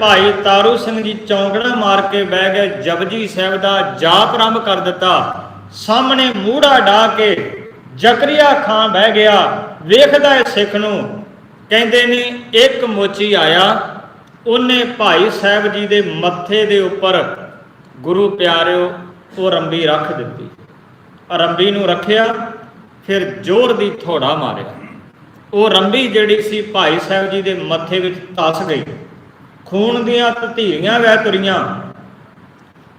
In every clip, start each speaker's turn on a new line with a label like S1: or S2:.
S1: ਭਾਈ ਤਾਰੂ ਸਿੰਘ ਜੀ ਚੌਂਕੜਾ ਮਾਰ ਕੇ ਬਹਿ ਗਏ, ਜਪਜੀ ਸਾਹਿਬ ਦਾ ਜਾਪ ਆਰੰਭ ਕਰ ਦਿੱਤਾ। ਸਾਹਮਣੇ ਮੂੜਾ ਢਾ ਕੇ ਜ਼ਕਰੀਆ ਖਾਨ ਬਹਿ ਗਿਆ, ਵੇਖਦਾ ਹੈ ਸਿੱਖ ਨੂੰ, ਕਹਿੰਦੇ ਨੇ, ਇੱਕ ਮੋਚੀ ਆਇਆ, ਉਹਨੇ ਭਾਈ ਸਾਹਿਬ ਜੀ ਦੇ ਮੱਥੇ ਦੇ ਉੱਪਰ ਗੁਰੂ ਪਿਆਰਿਓ, ਉਹ ਰੰਬੀ ਰੱਖ ਦਿੱਤੀ। ਰੰਬੀ ਨੂੰ ਰੱਖਿਆ, ਫਿਰ ਜ਼ੋਰ ਦੀ ਥੋੜਾ ਮਾਰਿਆ। ਉਹ ਰੰਬੀ ਜਿਹੜੀ ਸੀ, ਭਾਈ ਸਾਹਿਬ ਜੀ ਦੇ ਮੱਥੇ ਵਿੱਚ ਤਸ ਗਈ। ਖੂਨ ਦੀਆਂ ਤਤੀਰੀਆਂ ਵਹਿ ਤੁਰੀਆਂ।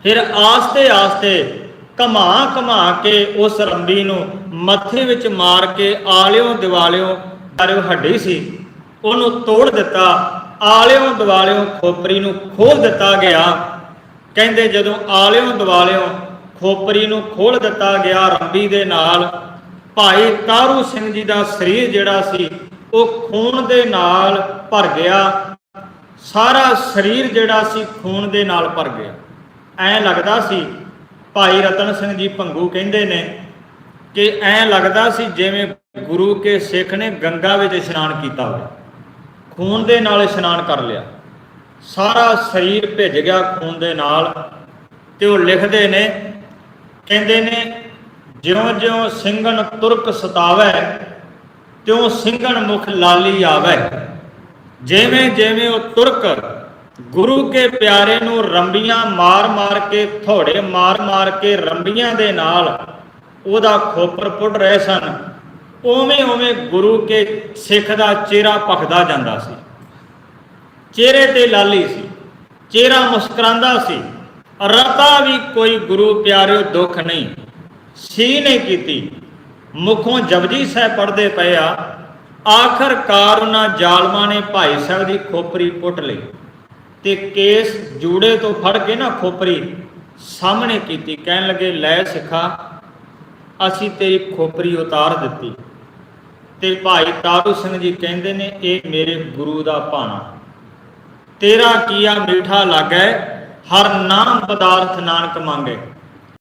S1: ਫਿਰ ਆਸਤੇ ਆਸਤੇ ਕਮਾ ਕਮਾ ਕੇ ਉਸ ਰੰਬੀ ਨੂੰ ਮੱਥੇ ਵਿੱਚ ਮਾਰ ਕੇ ਆਲਿਓ ਦਿਵਾਲਿਓ ਬਾਰਿਓ ਹੱਡੀ ਸੀ। ਉਹਨੂੰ ਤੋੜ ਦਿੱਤਾ, ਆਲਿਓ ਦਿਵਾਲਿਓ ਖੋਪਰੀ ਨੂੰ ਖੋਲ ਦਿੱਤਾ ਗਿਆ। ਕਹਿੰਦੇ ਜਦੋਂ ਆਲਿਓ ਦਿਵਾਲਿਓ ਖੋਪਰੀ ਨੂੰ ਖੋਲ ਦਿੱਤਾ ਗਿਆ ਰੰਬੀ ਦੇ ਨਾਲ, ਭਾਈ ਤਾਰੂ ਸਿੰਘ ਜੀ ਦਾ ਸਰੀਰ ਜਿਹੜਾ ਸੀ, ਉਹ ਖੂਨ ਦੇ ਨਾਲ ਭਰ ਗਿਆ। ਸਾਰਾ ਸਰੀਰ ਜਿਹੜਾ ਸੀ ਖੂਨ ਦੇ ਨਾਲ ਭਰ ਗਿਆ। ਐਂ ਲੱਗਦਾ ਸੀ, ਭਾਈ ਰਤਨ ਸਿੰਘ ਜੀ ਭੰਗੂ ਕਹਿੰਦੇ ਨੇ ਕਿ ਐਂ ਲੱਗਦਾ ਸੀ ਜਿਵੇਂ ਗੁਰੂ ਕੇ ਸਿੱਖ ਨੇ ਗੰਗਾ ਵਿੱਚ ਇਸ਼ਨਾਨ ਕੀਤਾ ਹੋਵੇ। ਖੂਨ ਦੇ ਨਾਲ ਇਸ਼ਨਾਨ ਕਰ ਲਿਆ। ਸਾਰਾ ਸਰੀਰ ਭਿੱਜ ਗਿਆ ਖੂਨ ਦੇ ਨਾਲ ਤੇ ਉਹ ਲਿਖਦੇ ਨੇ, ਕਹਿੰਦੇ ਨੇ, ਜਿਉਂ-ਜਿਉਂ ਸਿੰਘਣ ਤੁਰਕ ਸਤਾਵੈ, ਤਿਉਂ ਸਿੰਘਣ ਮੁਖ ਲਾਲੀ ਆਵੈ। ਜਿਵੇਂ ਜਿਵੇਂ ਉਹ ਤੁਰਕ ਗੁਰੂ ਕੇ ਪਿਆਰੇ ਨੂੰ ਰੰਬੀਆਂ ਮਾਰ-ਮਾਰ ਕੇ, ਥੋੜੇ ਮਾਰ-ਮਾਰ ਕੇ ਰੰਬੀਆਂ ਦੇ ਨਾਲ ਉਹਦਾ ਖੋਪਰ ਪੁੱਟ ਰਹੇ ਸਨ, ਉਵੇਂ ਉਵੇਂ ਗੁਰੂ ਕੇ ਸਿੱਖ ਦਾ ਚਿਹਰਾ ਭਖਦਾ ਜਾਂਦਾ ਸੀ। ਚਿਹਰੇ ਤੇ ਲਾਲੀ ਸੀ, ਚਿਹਰਾ ਮੁਸਕਰਾਂਦਾ ਸੀ। ਰਤਾ ਵੀ ਕੋਈ ਗੁਰੂ ਪਿਆਰਿਓ ਦੁੱਖ ਨਹੀਂ। ਸੀ ਨੇ ਕੀਤੀ। ਮੁਖੋਂ ਜਪਜੀ ਸਾਹਿਬ ਪੜਦੇ ਪਏ ਆ ਆਖਰਕਾਰ ਉਹਨਾਂ ਜ਼ਾਲਮਾਂ ਨੇ ਭਾਈ ਸਾਹਿਬ ਦੀ ਖੋਪਰੀ ਪੁੱਟ ਲਈ ਤੇ ਕੇਸ ਜੂੜੇ ਤੋਂ ਫੜ ਕੇ ਨਾ ਖੋਪਰੀ ਸਾਹਮਣੇ ਕੀਤੀ, ਕਹਿਣ ਲੱਗੇ, ਲੈ ਸਿੱਖਾ, ਅਸੀਂ ਤੇਰੀ ਖੋਪਰੀ ਉਤਾਰ ਦਿੱਤੀ। ਤੇ ਭਾਈ ਤਾਰੂ ਸਿੰਘ ਜੀ ਕਹਿੰਦੇ ਨੇ, ਇਹ ਮੇਰੇ ਗੁਰੂ ਦਾ ਭਾਣਾ। ਤੇਰਾ ਕੀਆ ਮੀਠਾ ਲੱਗੈ, ਹਰ ਨਾਮ ਪਦਾਰਥ ਨਾਨਕ ਮੰਗੇ।